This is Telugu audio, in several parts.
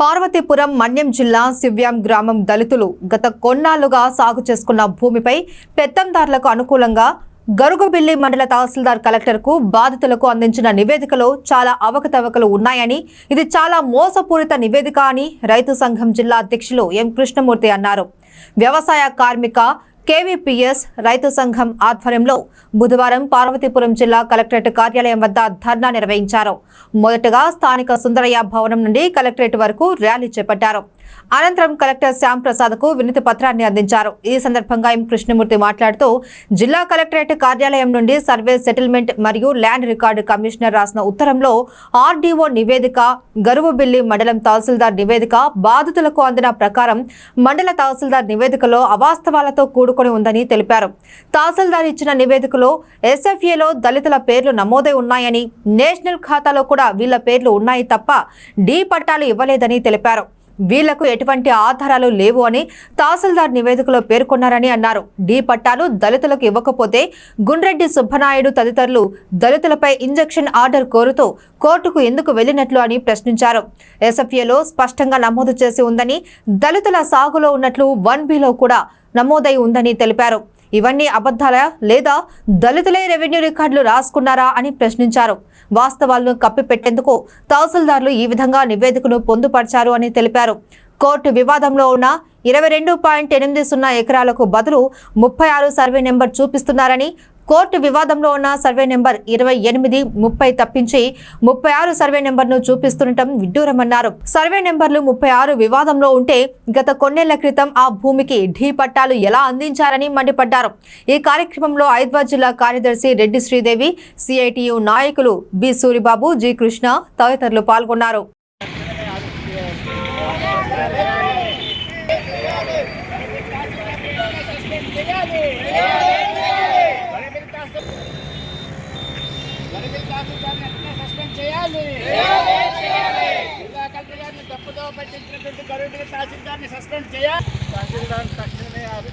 పార్వతీపురం మన్యం జిల్లా శివ్యాం గ్రామం దళితులు గత కొన్నాళ్ళుగా సాగు చేసుకున్న భూమిపై పెత్తందారులకు అనుకూలంగా గరుగుబిల్లి మండల తహసీల్దార్ కలెక్టర్కు బాధితులకు అందించిన నివేదికలో చాలా అవకతవకలు ఉన్నాయని ఇది చాలా మోసపూరిత నివేదిక అని రైతు సంఘం జిల్లా అధ్యక్షులు ఎం కృష్ణమూర్తి అన్నారు. వ్యవసాయ కార్మిక కేవీపీఎస్ రైతు సంఘం ఆధ్వర్యంలో బుధవారం పార్వతీపురం జిల్లా కలెక్టరేట్ కార్యాలయం వద్ద ధర్నా నిర్వహించారు. మొదటగా స్థానిక సుందరయ్య భవనం నుండి కలెక్టరేట్ వరకు ర్యాలీ చేపట్టారు. అనంతరం కలెక్టర్ శ్యామ్ ప్రసాద్కు వినతి పత్రాన్ని అందించారు. ఈ సందర్భంగా ఎం కృష్ణమూర్తి మాట్లాడుతూ జిల్లా కలెక్టరేట్ కార్యాలయం నుండి సర్వే సెటిల్మెంట్ మరియు ల్యాండ్ రికార్డు కమిషనర్ రాసిన ఉత్తరంలో ఆర్డీఓ నివేదిక గరువుబిల్లి మండలం తహసీల్దార్ నివేదిక బాధితులకు అందిన ప్రకారం మండల తహసీల్దార్ నివేదికలో అవాస్తవాలతో కూడు కూడుకొని ఉందని తెలిపారు. తహసీల్దార్ ఇచ్చిన నివేదికలో ఎస్ఎఫ్ఏలో దళితుల పేర్లు నమోదై ఉన్నాయని నేషనల్ ఖాతాలో కూడా వీళ్ళ పేర్లు ఉన్నాయి తప్ప డి పట్టాలు ఇవ్వలేదని తెలిపారు. వీళ్ళకు ఎటువంటి ఆధారాలు లేవు అని తహసీల్దార్ నివేదికలో పేర్కొన్నారని అన్నారు. డి పట్టాలు దళితులకు ఇవ్వకపోతే గుండ్రెడ్డి సుబ్బనాయుడు తదితరులు దళితులపై ఇంజెక్షన్ ఆర్డర్ కోరుతూ కోర్టుకు ఎందుకు వెళ్ళినట్లు అని ప్రశ్నించారు. ఎస్ఎఫ్ఏలో స్పష్టంగా నమోదు చేసి ఉందని దళితుల సాగులో ఉన్నట్లు వన్ బిలో కూడా నమోదై ఉందని తెలిపారు. ఇవన్నీ అబద్ధాలా లేదా దళితులే రెవెన్యూ రికార్డులు రాసుకున్నారా అని ప్రశ్నించారు. వాస్తవాలను కప్పిపెట్టేందుకు తహసీల్దార్లు ఈ విధంగా నివేదికను పొందుపరిచారు అని తెలిపారు. కోర్టు వివాదంలో ఉన్న ఇరవై రెండు పాయింట్ ఎనిమిది సున్నా ఎకరాలకు బదులు ముప్పై ఆరు సర్వే నెంబర్ చూపిస్తున్నారని కోర్టు వివాదంలో ఉన్న సర్వే నెంబర్ ఇరవై ఎనిమిది ముప్పై తప్పించి ముప్పై ఆరు సర్వే నెంబర్ను చూపిస్తుండటం విడ్డూరమన్నారు. సర్వే నెంబర్లు ముప్పై ఆరు వివాదంలో ఉంటే గత కొన్నేళ్ళ క్రితం ఆ భూమికి ఢీ పట్టాలు ఎలా అందించారని మండిపడ్డారు. ఈ కార్యక్రమంలో హైదరాబాద్ జిల్లా కార్యదర్శి రెడ్డి శ్రీదేవి సిఐటియు నాయకులు బి సూరిబాబు జి కృష్ణ తదితరులు పాల్గొన్నారు. సస్పెండ్ చేయాలి. జిల్లా కలెక్టర్ గారిని తప్పుదో పట్టించినటువంటి గరుడు తహసీల్దార్ని సస్పెండ్ చేయాలి. తహసీల్దార్ తక్షణమే ఆరు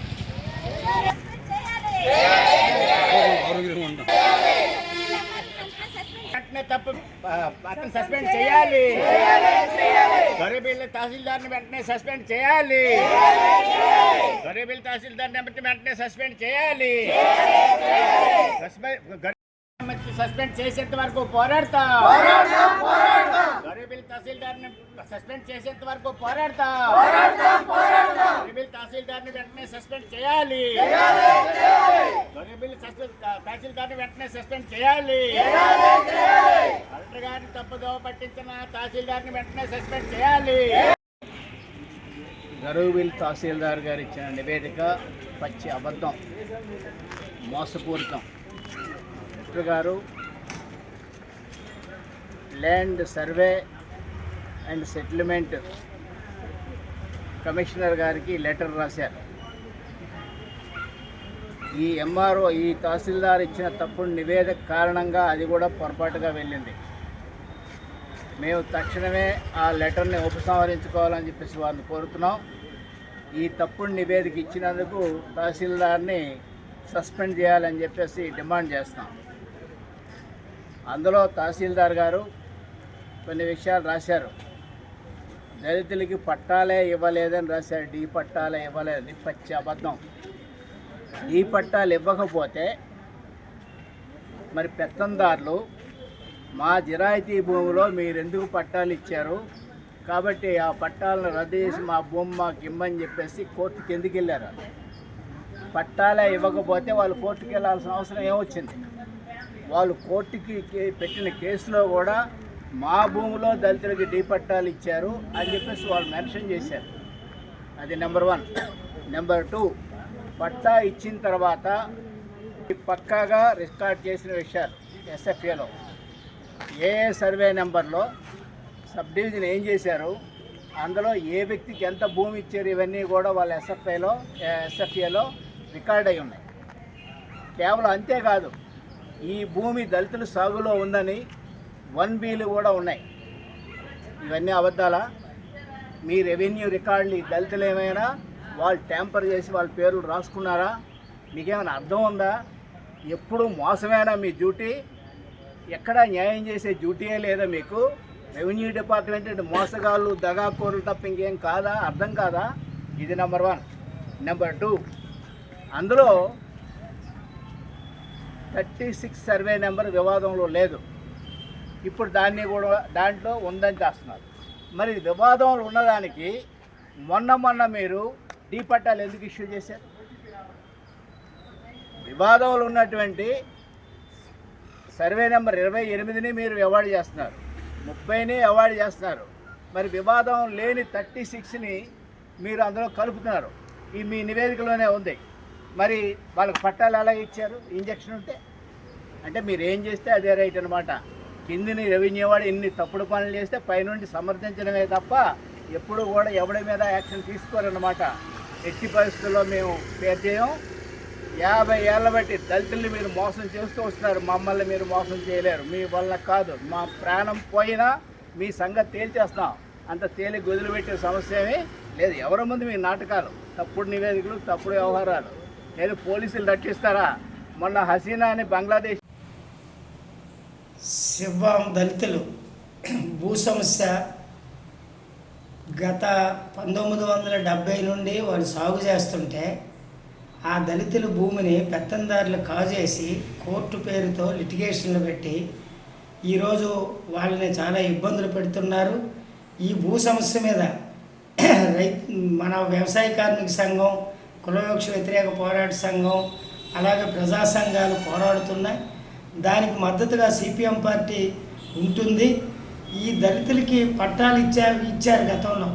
వెంటనే తప్పు ఆ, అతను సస్పెండ్ చేయాలి. గరీబీల తహసీల్దార్ని వెంటనే సస్పెండ్ చేయాలి. గరీబీల తహసీల్దార్ని వెంటనే వెంటనే సస్పెండ్ చేయాలి. సస్పెండ్ చేసేంత వరకు పోరాడతా. గరీబీల తహసీల్దార్ని సస్పెండ్ చేసేంత వరకు పోరాడతా. గరీబీల తహసీల్దార్ని వెంటనే సస్పెండ్ చేయాలి. గరీబీల తహసీల్- తహసీల్దార్ని వెంటనే సస్పెండ్ చేయాలి. కలెక్టర్ గారిని తప్పుదోవ పట్టించిన తహసీల్దార్ని వెంటనే సస్పెండ్ చేయాలి. గరువిల్ తహసీల్దార్ గారు ఇచ్చిన నివేదిక పచ్చి అబద్ధం మోసపూరితం. కలెక్టర్ గారు land survey and settlement commissioner గారికి లెటర్ రాశారు. ఈ ఎంఆర్ఓ ఈ తహసీల్దార్ ఇచ్చిన తప్పుడు నివేదిక కారణంగా అది కూడా పొరపాటుగా వెళ్ళింది. మేము తక్షణమే ఆ లెటర్ని ఉపసంహరించుకోవాలని చెప్పేసి వారిని కోరుతున్నాం. ఈ తప్పుడు నివేదిక ఇచ్చినందుకు తహసీల్దార్ని సస్పెండ్ చేయాలని చెప్పేసి డిమాండ్ చేస్తాం అందులో తహసీల్దార్ గారు కొన్ని విషయాలు రాశారు. దళితులకి పట్టాలే ఇవ్వలేదని రాశారు. డీ పట్టాలే ఇవ్వలేదని పచ్చి అబద్ధం. డీ పట్టాలు ఇవ్వకపోతే మరి పెత్తందారులు మా జిరాయితీ భూమిలో మీరెందుకు పట్టాలు ఇచ్చారు? కాబట్టి ఆ పట్టాలను రద్దు చేసి మా భూమి మాకు ఇమ్మని చెప్పేసి కోర్టుకి ఎందుకు వెళ్ళారు పట్టాలే ఇవ్వకపోతే వాళ్ళు కోర్టుకి వెళ్ళాల్సిన అవసరం ఏమొచ్చింది? వాళ్ళు కోర్టుకి పెట్టిన కేసులో కూడా మా భూమిలో దళితులకి డీ పట్టాలు ఇచ్చారు అని చెప్పేసి వాళ్ళు మెన్షన్ చేశారు. అది నెంబర్ వన్. నెంబర్ టూ పట్టా ఇచ్చిన తర్వాత పక్కాగా రికార్డ్ చేసిన విషయాలు ఎస్ఎఫ్ఏలో. ఏ సర్వే నెంబర్లో సబ్ డివిజన్ ఏం చేశారు అందులో ఏ వ్యక్తికి ఎంత భూమి ఇచ్చారు ఇవన్నీ కూడా వాళ్ళ ఎస్ఎఫ్ఐలో ఎస్ఎఫ్ఏలో రికార్డ్ అయి ఉన్నాయి. కేవలం అంతేకాదు ఈ భూమి దళితుల సాగులో ఉందని వన్ బీలు కూడా ఉన్నాయి. ఇవన్నీ అబద్ధాలా? మీ రెవెన్యూ రికార్డులు ఈ దళితులు ఏమైనా? వాళ్ళు ట్యాంపర్ చేసి వాళ్ళ పేర్లు రాసుకున్నారా? మీకేమైనా అర్థం ఉందా? ఎప్పుడు మోసమేనా మీ డ్యూటీ? ఎక్కడా న్యాయం చేసే డ్యూటీయే లేదా మీకు? రెవెన్యూ డిపార్ట్మెంట్ అంటే మోసగాళ్ళు దగాకోరులు తప్ప ఇంకేం కాదా? అర్థం కాదా? ఇది నెంబర్ వన్. Number two. అందులో థర్టీ సిక్స్ సర్వే నెంబర్ వివాదంలో లేదు. ఇప్పుడు దాన్ని కూడా దాంట్లో ఉందని చేస్తున్నారు. మరి వివాదంలో ఉన్నదానికి మొన్న మొన్న మీరు డీ పట్టాలు ఎందుకు ఇష్యూ చేశారు? వివాదంలో ఉన్నటువంటి సర్వే నెంబర్ ఇరవై ఎనిమిదిని మీరు అవార్డు చేస్తున్నారు. ముప్పైని అవార్డు చేస్తున్నారు. మరి వివాదం లేని థర్టీ సిక్స్ని మీరు అందులో కలుపుతున్నారు. ఈ మీ నివేదికలోనే ఉంది. మరి వాళ్ళకి పట్టాలు ఎలా ఇచ్చారు? ఇంజక్షన్ ఉంటే? అంటే మీరు ఏం చేస్తే అదే రైట్ అనమాట కిందిని రెవెన్యూ వాడు ఇన్ని తప్పుడు పనులు చేస్తే పైనుండి సమర్థించడమే తప్ప ఎప్పుడు కూడా ఎవడి మీద యాక్షన్ తీసుకోరన్నమాట. ఎట్టి పరిస్థితుల్లో మేము పేరు చేయం. యాభై ఏళ్ళ బట్టి దళితుల్ని మీరు మోసం చేస్తూ వస్తున్నారు. మమ్మల్ని మీరు మోసం చేయలేరు. మీ వల్ల కాదు. మా ప్రాణం పోయినా మీ సంగతి తేల్చేస్తాం అంత తేలి గదులు పెట్టే సమస్య ఏమీ లేదు. ఎవరి ముందు మీ నాటకాలు? తప్పుడు నివేదికలు తప్పుడు వ్యవహారాలు. నేను పోలీసులు రక్షిస్తారా మొన్న హసీనా అని బంగ్లాదేశ్ శివం దళితులు భూ సమస్య గత పంతొమ్మిది వందల డెబ్భై నుండి వాళ్ళు సాగు చేస్తుంటే ఆ దళితుల భూమిని పెత్తందారులు కాజేసి కోర్టు పేరుతో లిటిగేషన్లు పెట్టి ఈరోజు వాళ్ళని చాలా ఇబ్బందులు పెడుతున్నారు. ఈ భూ సమస్య మీద రై మన వ్యవసాయ కార్మిక సంఘం కులవివక్ష వ్యతిరేక పోరాట సంఘం అలాగే ప్రజా సంఘాలు పోరాడుతున్నాయి. దానికి మద్దతుగా సిపిఎం పార్టీ ఉంటుంది. ఈ దళితులకి పట్టాలు ఇచ్చా ఇచ్చారు గతంలో.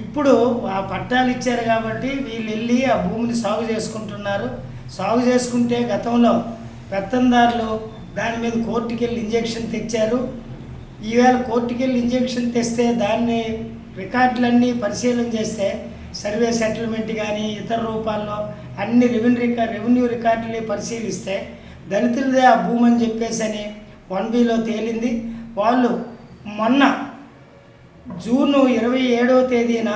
ఇప్పుడు ఆ పట్టాలు ఇచ్చారు కాబట్టి వీళ్ళు వెళ్ళి ఆ భూమిని సాగు చేసుకుంటున్నారు. సాగు చేసుకుంటే గతంలో పెత్తందారులు దాని మీద కోర్టుకి వెళ్ళి ఇంజెక్షన్ తెచ్చారు. ఈవేళ కోర్టుకి వెళ్ళి ఇంజెక్షన్ తెస్తే దాన్ని రికార్డులన్నీ పరిశీలన చేస్తే సర్వే సెటిల్మెంట్ కానీ ఇతర రూపాల్లో అన్ని రెవెన్యూ రికార్ రెవెన్యూ రికార్డులు పరిశీలిస్తే దళితులదే ఆ భూమి అని చెప్పేసి అని వన్ బిలో తేలింది. వాళ్ళు మొన్న జూన్ ఇరవై ఏడవ తేదీన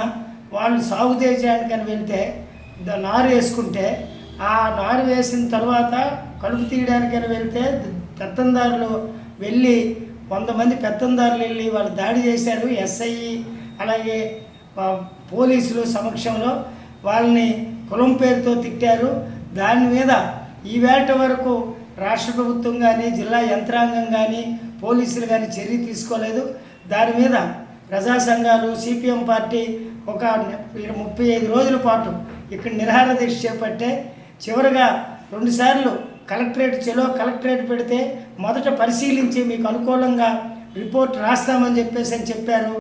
వాళ్ళు సాగు చేయడానికని వెళ్తే నారు వేసుకుంటే ఆ నారు వేసిన తర్వాత కలుపు తీయడానికని వెళ్తే పెత్తందారులు వెళ్ళి వంద మంది పెత్తందారులు వెళ్ళి వాళ్ళు దాడి చేశారు. ఎస్ఐ అలాగే పోలీసులు సమక్షంలో వాళ్ళని కులం పేరుతో తిట్టారు. దాని మీద ఈవేళ వరకు రాష్ట్ర ప్రభుత్వం కానీ జిల్లా యంత్రాంగం కానీ పోలీసులు కానీ చర్య తీసుకోలేదు. దాని మీద ప్రజా సంఘాలు సిపిఎం పార్టీ ఒక ముప్పై ఐదు రోజుల పాటు ఇక్కడ నిరాహార దీక్ష చేపట్టే చివరిగా రెండుసార్లు కలెక్టరేట్ చెలో కలెక్టరేట్ పెడితే మొదట పరిశీలించి మీకు అనుకూలంగా రిపోర్ట్ రాస్తామని చెప్పేసి అని చెప్పారు.